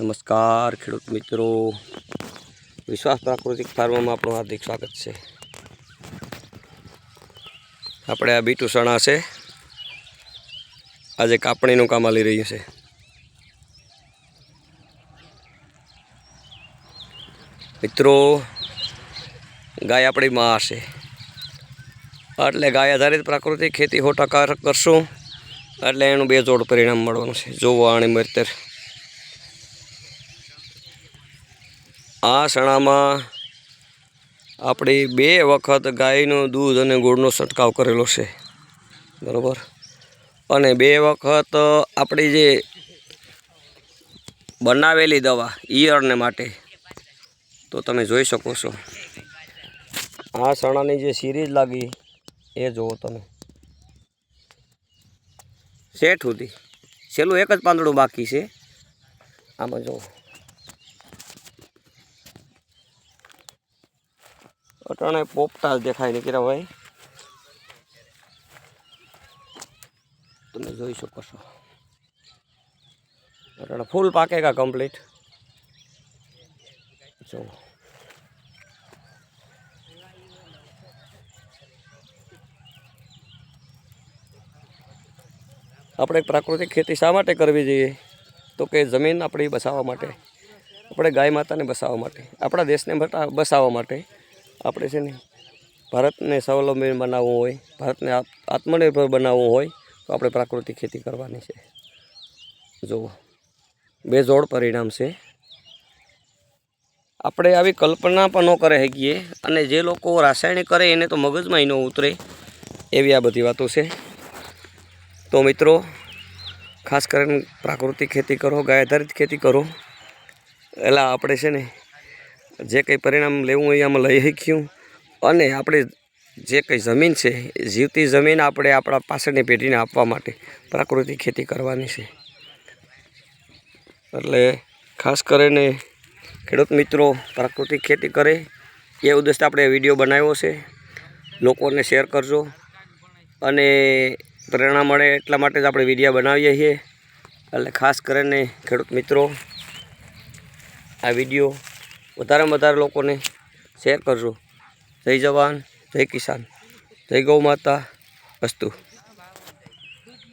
નમસ્કાર, ખેડૂત મિત્રો. વિશ્વાસ પ્રાકૃતિક ફાર્મમાં આપણું હાર્દિક સ્વાગત છે. આપણે આ બીટુ સણા છે. આજે કાપણીનું કામ આલી રહ્યું છે. મિત્રો, ગાય આપણી માં હશે એટલે ગાય આધારિત પ્રાકૃતિક ખેતી સો ટકા કરશું. એટલે એનું બે જોડ પરિણામ મળવાનું છે. જોવો આણી મરતર. આ સણામાં આપણી બે વખત ગાયનું દૂધ અને ગોળનો છંટકાવ કરેલો છે. બરાબર? અને બે વખત આપણી જે બનાવેલી દવા, ઈયળને માટે, તો તમે જોઈ શકો છો. આ સણાની જે સિરીઝ લાગી, એ જુઓ તમે. શેઠ સુધી. છેલ્લું એક જ પાંદડું બાકી છે. આમાં જુઓ અટાણે પોપટા દેખાય નીકળ્યા ભાઈ. તમે જોઈ શકો છો. અટાણે ફૂલ પાકેગા કમ્પ્લીટ જો. આપણે પ્રાકૃતિક ખેતી શા માટે કરવી જોઈએ? તો કે જમીન આપણી બસાવવા માટે. આપણે ગાય માતાને બસાવવા માટે. આપણા દેશને બસાવવા માટે. આપણે છે ને ભારતને સ્વાવલંબી બનાવવું હોય, ભારતને આત્મનિર્ભર બનાવવું હોય, તો આપણે પ્રાકૃતિક ખેતી કરવાની છે. જુઓ બેજોડ પરિણામ છે. આપણે આવી કલ્પના પણ ન કરી શકીએ અને જે લોકો રાસાયણિક કરે એને તો મગજમાં ન ઉતરે એવી આ બધી વાતો છે. તો મિત્રો, ખાસ કરીને પ્રાકૃતિક ખેતી કરો, ગાય આધારિત ખેતી કરો. એટલે આપણે છે ને જે કંઈ પરિણામ લેવું હોય આમાં લઈ શક્યું. અને આપણે જે કંઈ જમીન છે, એ જીવતી જમીન આપણે આપણા પાછળની પેઢીને આપવા માટે પ્રાકૃતિક ખેતી કરવાની છે. એટલે ખાસ કરીને ખેડૂત મિત્રો, પ્રાકૃતિક ખેતી કરે એ ઉદ્દેશ આપણે વીડિયો બનાવ્યો છે. લોકોને શેર કરજો. અને પ્રેરણા મળે એટલા માટે જ આપણે વીડિયો બનાવીએ છીએ. એટલે ખાસ કરીને ખેડૂત મિત્રો, આ વીડિયો વધારેમાં વધારે લોકોને શેર કરજો. જય જવાન જય કિસાન જય ગૌ માતા અસ્તુ.